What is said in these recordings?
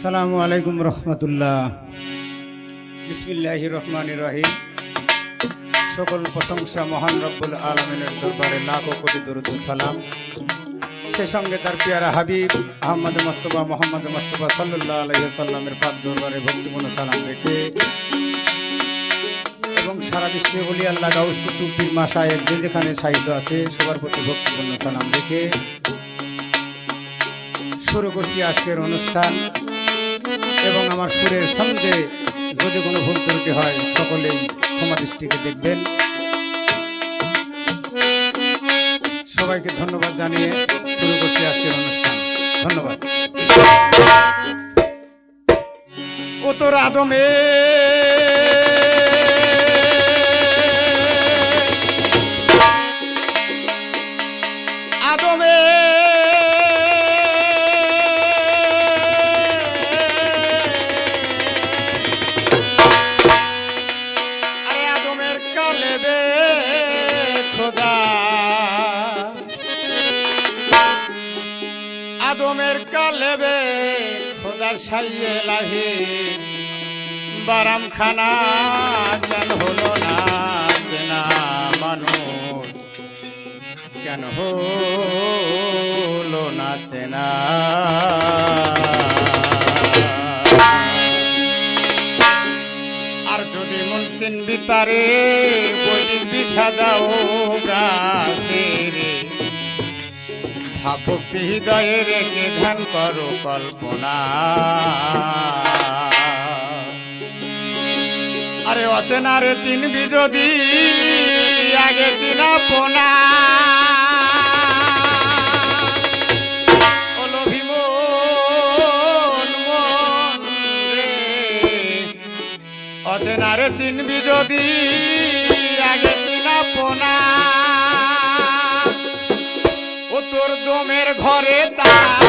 আসসালামু আলাইকুম রহমতুল্লাহ। বিসমিল্লাহ রহমান রহিম। সকল প্রশংসা মহান রব্বুল আলমিনের দরবারে লাখ কোটি দরুদ সালাম। সে সঙ্গে তার পিয়ারা হাবিব আহমদ মোস্তফা, মোহাম্মদ মোস্তফা সাল্লাহ আলহিসাল্লামের পাক দরবারে ভক্তিপূর্ণ সালাম রেখে এবং সারা বিশ্বে বলি আল্লাহ গাউস কুতুব পীর মাসায়ের যে যেখানে সাহিত্য আছে সবার প্রতি ভক্তিপূর্ণ সালাম রেখে শুরু করছি আজকের অনুষ্ঠান। এবং আমার সুরের সঙ্গে যদি কোনো ভুল ত্রুটি হয়, সকলেই ক্ষমা দৃষ্টিকে দেখবেন। সবাইকে ধন্যবাদ জানিয়ে শুরু করছি আজকের অনুষ্ঠান। ধন্যবাদ। ও তোর আদমে খোদার সাইয়ে লাহি। বারাম খানা কেন হলো না চেনা মানুষ? কেন হলো না চেনা? আর যদি মন চিনবি তারে বৈদিক বিষাদাও গাছে। ভাবক্তি হৃদয়ে রেখে ধ্যান করো কল্পনা। আরে অচেনা রে চিনবি যদি, আগে চিনা পোনা চিনবি যদি ঘরে তা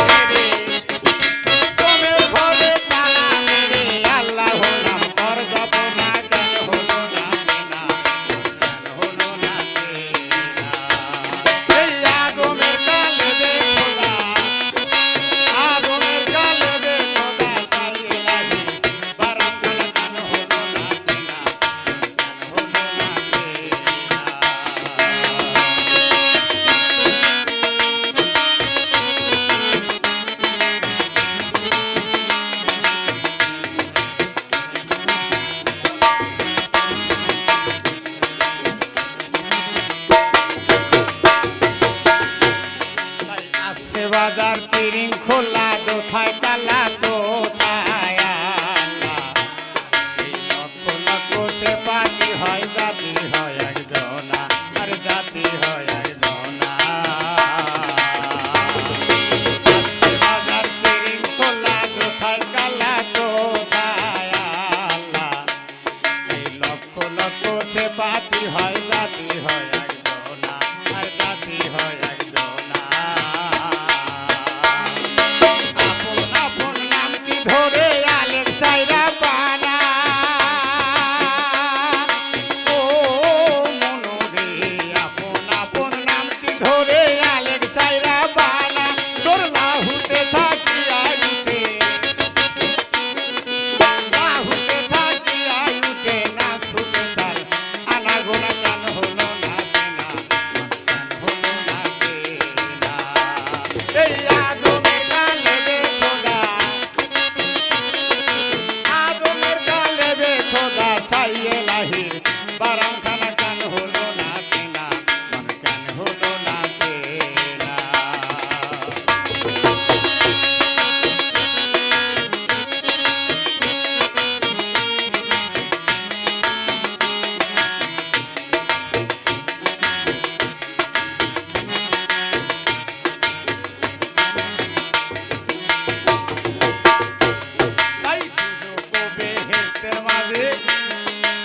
জগতের মাঝে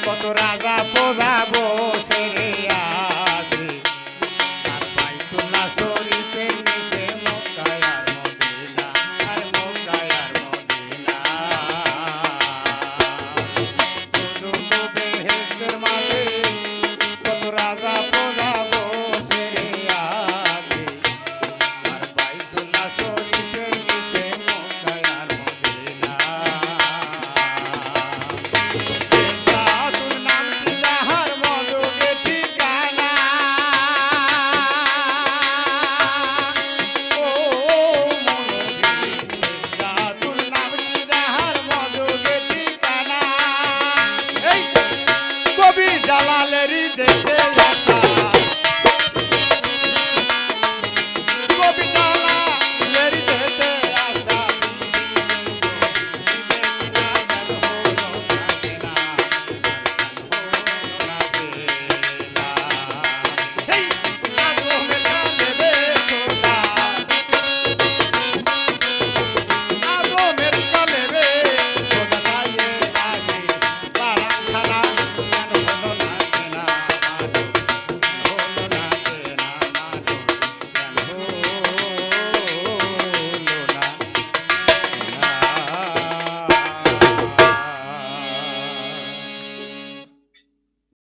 কত রাজা প্রজাবো कर जगत